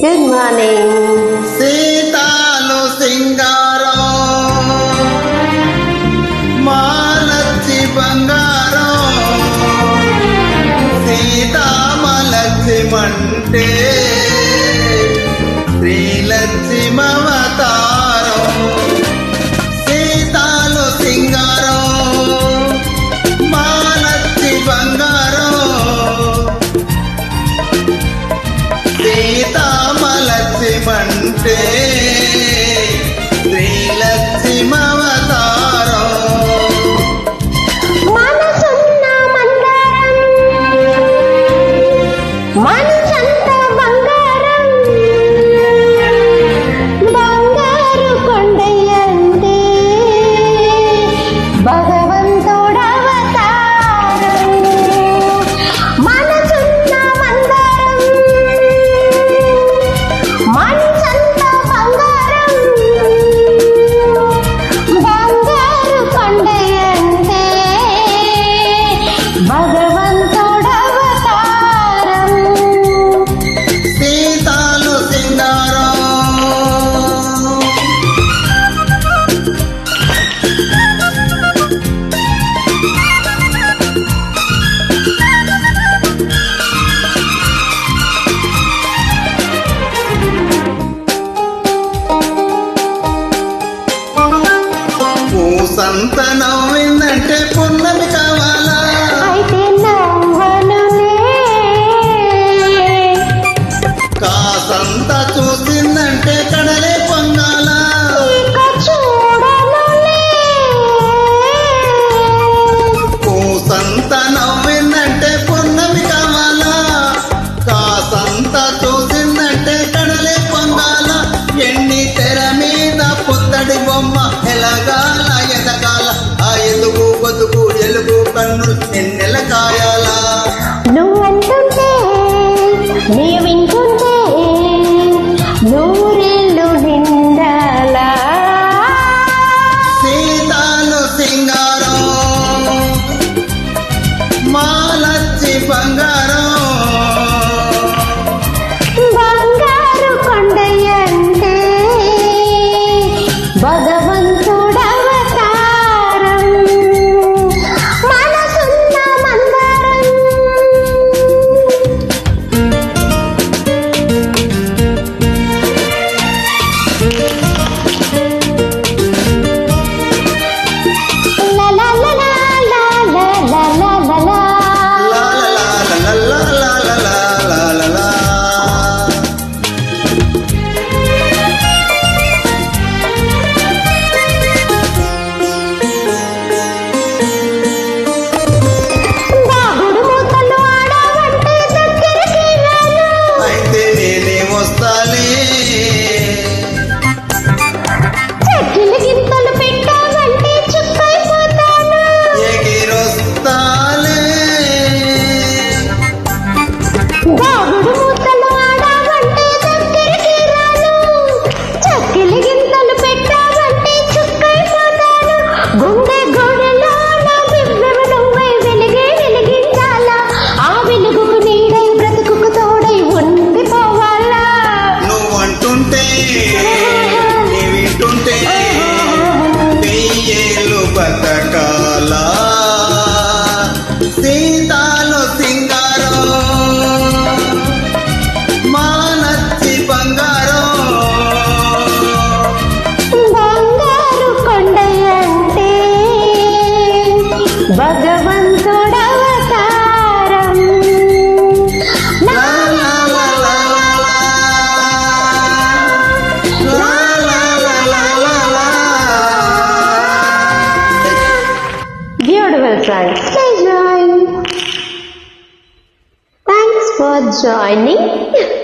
Good morning సీతాను సింగారం మాలచ్చి బంగారం సీతామలక్ష్మంటే Money. ఊరంతా నవ్విందంటే పున్నమి కా no you. try. Hey, Joy! Thanks for joining.